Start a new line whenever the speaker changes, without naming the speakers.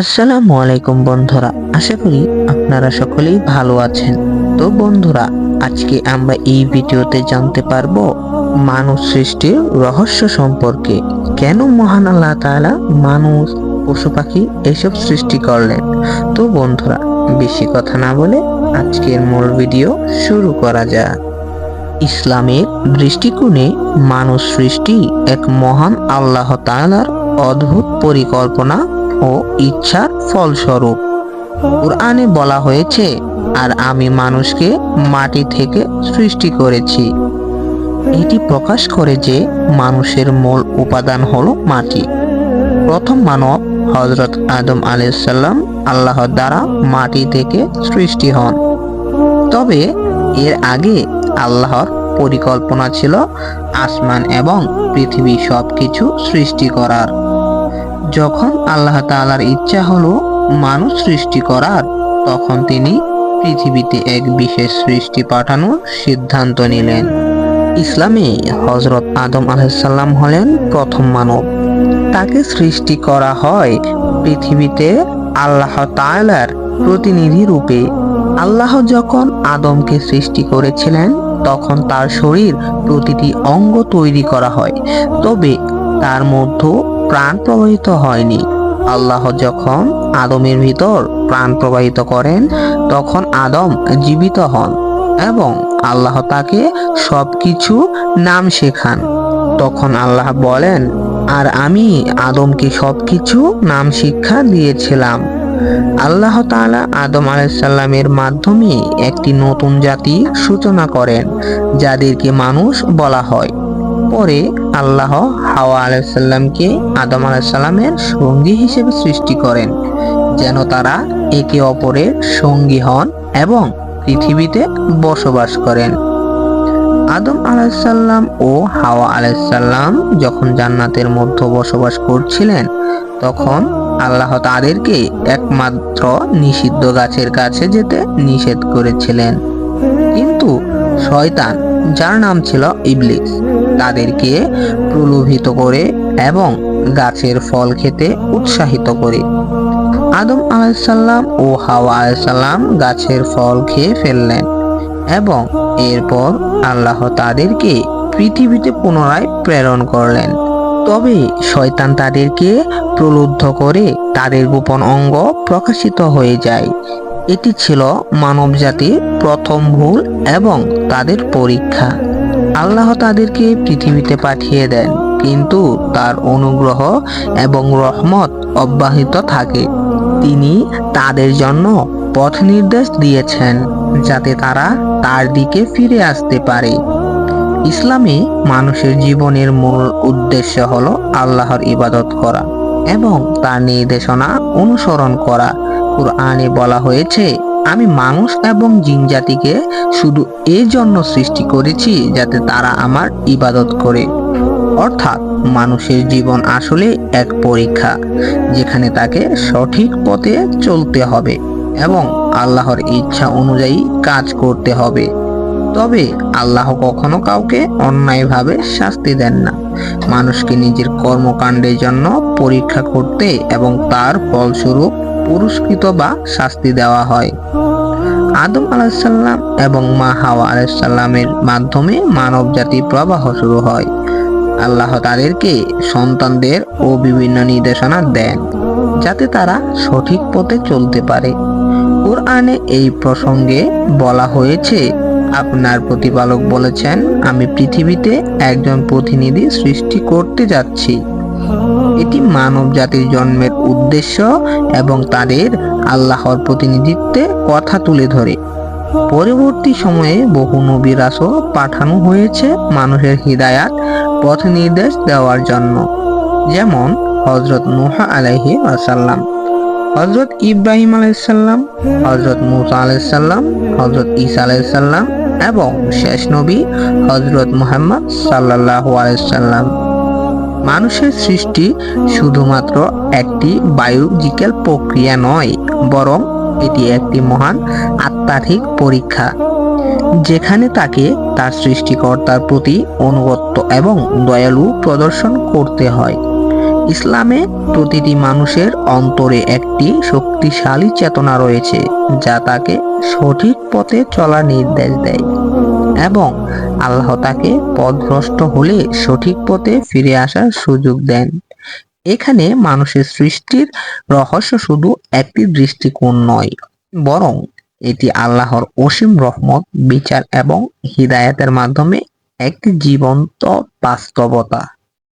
আসসালামু আলাইকুম বন্ধুরা, আশা করি আপনারা সকলেই ভালো আছেন। তো বন্ধুরা, আজকে আমরা এই ভিডিওতে জানতে পারব মানব সৃষ্টির রহস্য সম্পর্কে। কেন মহান আল্লাহ তাআলা মানুষ, পশু পাখি এসব সৃষ্টি করলেন? তো বন্ধুরা, বেশি কথা না বলে আজকের মূল ভিডিও শুরু করা যাক। ইসলামের দৃষ্টিকোণে মানুষ সৃষ্টি এক মহান আল্লাহ তাআলার অদ্ভুত পরিকল্পনা ও ইচ্ছার ফলস্বরূপ। কোরআনে বলা হয়েছে, আর আমি মানুষকে মাটি থেকে সৃষ্টি করেছি। এটি প্রকাশ করে যে মানুষের মূল উপাদান হলো মাটি। প্রথম মানব হজরত আদম আলাইসাল্লাম আল্লাহর দ্বারা মাটি থেকে সৃষ্টি হন। তবে এর আগে আল্লাহর পরিকল্পনা ছিল আসমান এবং পৃথিবী সব কিছু সৃষ্টি করার। যখন আল্লাহ তাআলার ইচ্ছা হলো মানুষ সৃষ্টি করার, তখন তিনি পৃথিবীতে এক বিশেষ সৃষ্টি পাঠানোর সিদ্ধান্ত নিলেন। ইসলামে হজরত আদম আলাইসাল্লাম হলেন প্রথম মানব। তাকে সৃষ্টি করা হয় পৃথিবীতে আল্লাহ তাআলার প্রতিনিধি রূপে। আল্লাহ যখন আদমকে সৃষ্টি করেছিলেন, তখন তার শরীর প্রতিটি অঙ্গ তৈরি করা হয়। তবে তার মধ্যে প্রাণ প্রবাহিত হয়নি। আল্লাহ যখন আদমের ভিতর প্রাণ প্রবাহিত করেন, তখন আদম জীবিত হন এবং আল্লাহ তাকে সব কিছু নাম শেখান। তখন আল্লাহ বলেন, আর আমি আদমকে সব কিছু নাম শিক্ষা দিয়েছিলাম। আল্লাহ তাআলা আদম আলাইসাল্লামের মাধ্যমে একটি নতুন জাতি সূচনা করেন, যাদেরকে মানুষ বলা হয়। পরে আল্লাহ হাওয়া আলাইসাল্লামকে আদম আলাইসাল্লামের সঙ্গী হিসেবে সৃষ্টি করেন, যেন তারা একে অপরের সঙ্গী হন এবং পৃথিবীতে বসবাস করেন। আদম আলাইসাল্লাম ও হাওয়া আলাইসাল্লাম যখন জান্নাতের মধ্যে বসবাস করছিলেন, তখন আল্লাহ তাদেরকে একমাত্র নিষিদ্ধ গাছের কাছে যেতে নিষেধ করেছিলেন। কিন্তু শয়তান যার নাম ছিল ইবলিস। তাদেরকে প্রলোভিত করে এবং গাছের ফল খেতে উৎসাহিত করে। আদম আলাইসাল্লাম ও হাওয়া আলাইসাল্লাম গাছের ফল খেয়ে ফেললেন এবং এরপর আল্লাহ তাদেরকে পৃথিবীতে পুনরায় প্রেরণ করলেন। তবে শয়তান তাদেরকে প্রলুব্ধ করে তাদের গোপন অঙ্গ প্রকাশিত হয়ে যায়। এটি ছিল মানবজাতির প্রথম ভুল এবং তাদের পরীক্ষা। আল্লাহ তাদেরকে পৃথিবীতে পাঠিয়ে দেন, কিন্তু তার অনুগ্রহ এবং রহমত অব্যাহত থাকে। তিনি তাদের জন্য পথ নির্দেশ দিয়েছেন, যাতে তারা তার দিকে ফিরে আসতে পারে। ইসলামে মানুষের জীবনের মূল উদ্দেশ্য হলো আল্লাহর ইবাদত করা এবং তার নির্দেশনা অনুসরণ করা। কুরআনে বলা হয়েছে, আমি মানুষ এবং জিন জাতিকে শুধু এই জন্য সৃষ্টি করেছি যাতে তারা আমার ইবাদত করে। অর্থাৎ মানুষের জীবন আসলে এক পরীক্ষা, যেখানে তাকে সঠিক পথে চলতে হবে এবং আল্লাহর ইচ্ছা অনুযায়ী কাজ করতে হবে। তবে আল্লাহ কখনো কাউকে অন্যায়ভাবে শাস্তি দেন না। মানুষকে নিজের কর্মকাণ্ডের জন্য পরীক্ষা করতে এবং তার ফলস্বরূপ পুরস্কৃত বা শাস্তি দেওয়া হয়। আদম আলাহিসাল্লাম এবং মা হাওয়া আলাইসাল্লামের মাধ্যমে মানব জাতি প্রবাহ শুরু হয়। আল্লাহ তাদেরকে সন্তানদের ও বিভিন্ন নির্দেশনা দেন, যাতে তারা সঠিক পথে চলতে পারে। কোরআনে এই প্রসঙ্গে বলা হয়েছে, আপনার প্রতিপালক বলেছেন, আমি পৃথিবীতে একজন প্রতিনিধি সৃষ্টি করতে যাচ্ছি। এটি মানব জাতির জন্মের উদ্দেশ্য এবং তাদের আল্লাহর প্রতিনিধিত্বে কথা তুলে ধরে। পরবর্তী সময়ে বহু নবী রাসূল পাঠানো হয়েছে মানুষের হৃদায়াত, পথ নির্দেশ দেওয়ার জন্য। যেমন হজরত নুহা আলাইহি আসাল্লাম হজরত ইব্রাহিম আলাইসাল্লাম হজরত মুসা আলাইসাল্লাম হজরত ঈসা আলাইসাল্লাম এবং শেষ নবী হজরত মুহাম্মদ সাল্লাল্লাহু আলাইসাল্লাম মানুষের সৃষ্টি শুধুমাত্র একটি বায়োলজিক্যাল প্রক্রিয়া নয়, বরং এটি একটি মহান আত্মাধিক পরীক্ষা, যেখানে তাকে তার সৃষ্টিকর্তার প্রতি অনুগত্য এবং দয়ালু প্রদর্শন করতে হয়। ইসলামে প্রতিটি মানুষের অন্তরে একটি শক্তিশালী চেতনা রয়েছে, যা তাকে সঠিক পথে চলার নির্দেশ দেয় এবং আল্লাহ তাকে পথভ্রষ্ট হলে সঠিক পথে ফিরে আসার সুযোগ দেন। এখানে মানুষের সৃষ্টির রহস্য শুধু একটি দৃষ্টিকোণ নয়, বরং এটি আল্লাহর অসীম রহমত, বিচার এবং হৃদায়তের মাধ্যমে একটি জীবন্ত বাস্তবতা।